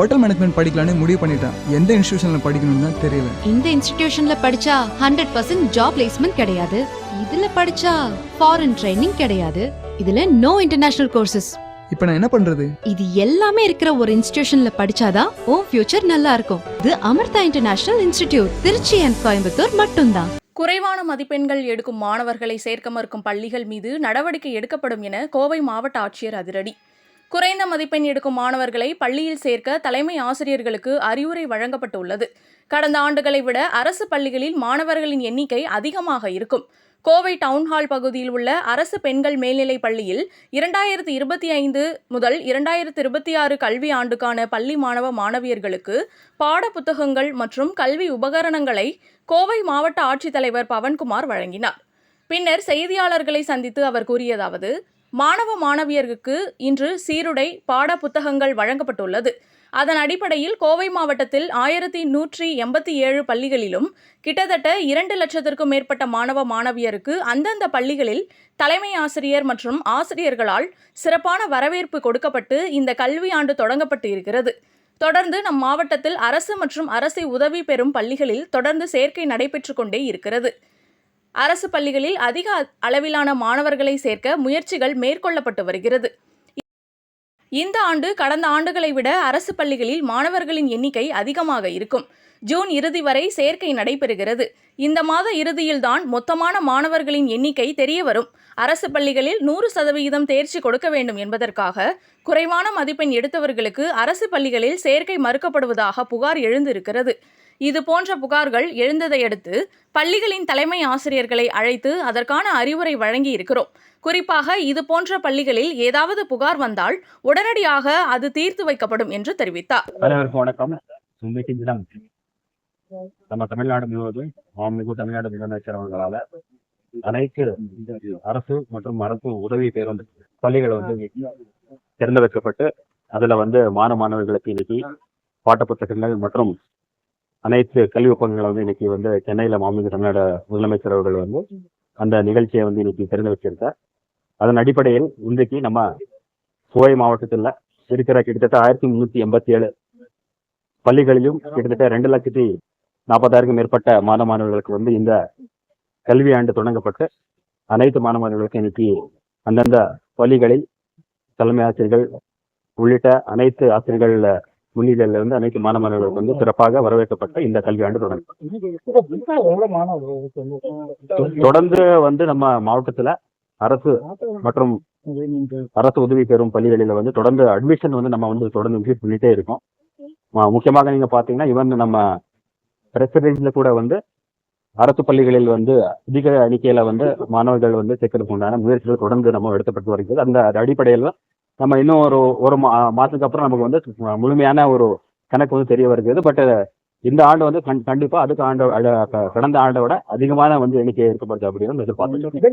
Hotel management படிக்கலான்னு முடிவு பண்ணிட்டேன். எந்த இன்ஸ்டியூஷனில் படிக்கணும்னு தான் தெரியல. இந்த இன்ஸ்டிடியூஷன்ல படிச்சா ஹண்ட்ரட் பர்சன்ட் ஜாப் பிளேஸ்மெண்ட் கிடையாது. இதுல படிச்சா ஃபாரின் ட்ரைனிங் கிடையாது. இதுல நோ இன்டர்நேஷனல் கோர்சஸ் இப்போ நான் என்ன பண்ணுறது இது எல்லாமே இருக்கிற ஒரு இன்ஸ்டிடியூஷன்ல படிச்சாதான் உன் ஃபியூச்சர் நல்லா இருக்கும். இது Amrita international institute Trichy and Coimbatore மட்டும்தான். குறைவான மதிப்பெண்கள் எடுக்கும் மாணவர்களை சேர்க்க மறுக்கும் பள்ளிகள் மீது நடவடிக்கை எடுக்கப்படும் என கோவை மாவட்ட ஆட்சியர் அதிரடி. குறைந்த மதிப்பெண் எடுக்கும் மாணவர்களை பள்ளியில் சேர்க்க தலைமை ஆசிரியர்களுக்கு அறிவுரை வழங்கப்பட்டுள்ளது. கடந்த ஆண்டுகளை விட அரசு பள்ளிகளில் மாணவர்களின் எண்ணிக்கை அதிகமாக இருக்கும். கோவை டவுன்ஹால் பகுதியில் உள்ள அரசு பெண்கள் மேல்நிலைப் பள்ளியில் இரண்டாயிரத்தி இருபத்தி ஐந்து முதல் இரண்டாயிரத்தி இருபத்தி ஆறு கல்வி ஆண்டுக்கான பள்ளி மாணவ மாணவியர்களுக்கு பாடப்புத்தகங்கள் மற்றும் கல்வி உபகரணங்களை கோவை மாவட்ட ஆட்சித்தலைவர் பவன்குமார் வழங்கினார். பின்னர் செய்தியாளர்களை சந்தித்து அவர் கூறியதாவது மாணவ மாணவியருக்கு இன்று சீருடை பாட புத்தகங்கள் வழங்கப்பட்டுள்ளது. அதன் அடிப்படையில் கோவை மாவட்டத்தில் ஆயிரத்தி நூற்றி எண்பத்தி ஏழு பள்ளிகளிலும் கிட்டத்தட்ட இரண்டு லட்சத்திற்கும் மேற்பட்ட மாணவ மாணவியருக்கு அந்தந்த பள்ளிகளில் தலைமை ஆசிரியர் மற்றும் ஆசிரியர்களால் சிறப்பான வரவேற்பு கொடுக்கப்பட்டு இந்த கல்வியாண்டு தொடங்கப்பட்டு இருக்கிறது தொடர்ந்து நம் மாவட்டத்தில் அரசு மற்றும் அரசு உதவி பெறும் பள்ளிகளில் தொடர்ந்து சேர்க்கை நடைபெற்று கொண்டே இருக்கிறது. அரசு பள்ளிகளில் அதிக அளவிலான மாணவர்களை சேர்க்க முயற்சிகள் மேற்கொள்ளப்பட்டு வருகிறது. இந்த ஆண்டு கடந்த ஆண்டுகளை விட அரசு பள்ளிகளில் மாணவர்களின் எண்ணிக்கை அதிகமாக இருக்கும். ஜூன் இறுதி வரை சேர்க்கை நடைபெறுகிறது. இந்த மாத இறுதியில்தான் மொத்தமான மாணவர்களின் எண்ணிக்கை தெரிய வரும். அரசு பள்ளிகளில் நூறு சதவிகிதம் தேர்ச்சி கொடுக்க வேண்டும் என்பதற்காக குறைவான மதிப்பெண் எடுத்தவர்களுக்கு அரசு பள்ளிகளில் சேர்க்கை மறுக்கப்படுவதாக புகார் எழுந்திருக்கிறது. இது போன்ற புகார்கள் எழுந்ததை அடுத்து பள்ளிகளின் தலைமை ஆசிரியர்களை அழைத்து அதற்கான அறிவுரை வழங்கி இருக்கிறோம் குறிப்பாக இது போன்ற பள்ளிகளில் ஏதாவது புகார் வந்தால் உடனடியாக அது தீர்த்து வைக்கப்படும் என்று தெரிவித்தார். வணக்கம். நம்ம தமிழ்நாடு முழுவதும் மாண்புமிகு தமிழ்நாடு முதலமைச்சர் அவர்களால அனைத்து அரசு மற்றும் அரசு உதவி பேருந்து பள்ளிகள் வந்து திறந்து வைக்கப்பட்டு அதுல வந்து மாணவ மாணவர்களுக்கு இன்னைக்கு பாட்ட புத்தகங்கள் மற்றும் அனைத்து கல்வி ஒப்பந்தங்களை வந்து இன்னைக்கு வந்து சென்னையில மாண்புமிகு தமிழ்நாடு முதலமைச்சர் அவர்கள் வந்து அந்த நிகழ்ச்சியை வந்து இன்னைக்கு திறந்து வச்சிருக்கார். அதன் அடிப்படையில் இன்றைக்கு நம்ம கோவை மாவட்டத்தில் இருக்கிற கிட்டத்தட்ட ஆயிரத்தி முன்னூத்தி எண்பத்தி ஏழு பள்ளிகளிலும் கிட்டத்தட்ட ரெண்டு லட்சத்தி நாற்பதாயிரக்கும் மேற்பட்ட மாணவ மாணவர்களுக்கு வந்து இந்த கல்வி ஆண்டு தொடங்கப்பட்டு அனைத்து மாணவ மாணவர்களுக்கும் இன்னைக்கு அந்தந்த பள்ளிகளில் தலைமை ஆசிரியர்கள் உள்ளிட்ட அனைத்து ஆசிரியர்கள் முன்னிலையில இருந்து அனைத்து மாணவ மாணவர்களுக்கு வந்து சிறப்பாக வரவேற்கப்பட்ட இந்த கல்வியாண்டு தொடங்கும். தொடர்ந்து வந்து நம்ம மாவட்டத்துல அரசு மற்றும் அரசு உதவி பெறும் பள்ளிகளில வந்து தொடர்ந்து அட்மிஷன் வந்து நம்ம வந்து தொடர்ந்து இன்க்ரீஸ் பண்ணிட்டே இருக்கோம். முக்கியமாக நீங்க பாத்தீங்கன்னா இவன் நம்ம பிரசிடென்ட்ல கூட வந்து அரசு பள்ளிகளில் வந்து அதிக எண்ணிக்கையில வந்து மாணவர்கள் வந்து சேர்க்கறதுக்கு உண்டான முயற்சிகள் தொடர்ந்து நம்ம எடுத்தப்பட்டு வருகிறது. அந்த அடிப்படையில் நம்ம இன்னும் ஒரு ஒரு மா- மாசத்துக்கு அப்புறம் நமக்கு வந்து முழுமையான ஒரு கணக்கு வந்து தெரிய வருகிறது. பட் இந்த ஆண்டு வந்து கண்- கண்டிப்பா அதுக்கு ஆண்டு கடந்த ஆண்டை விட அதிகமான வந்து எண்ணிக்கை இருக்கப்படுது அப்படின்னு எதிர்பார்த்து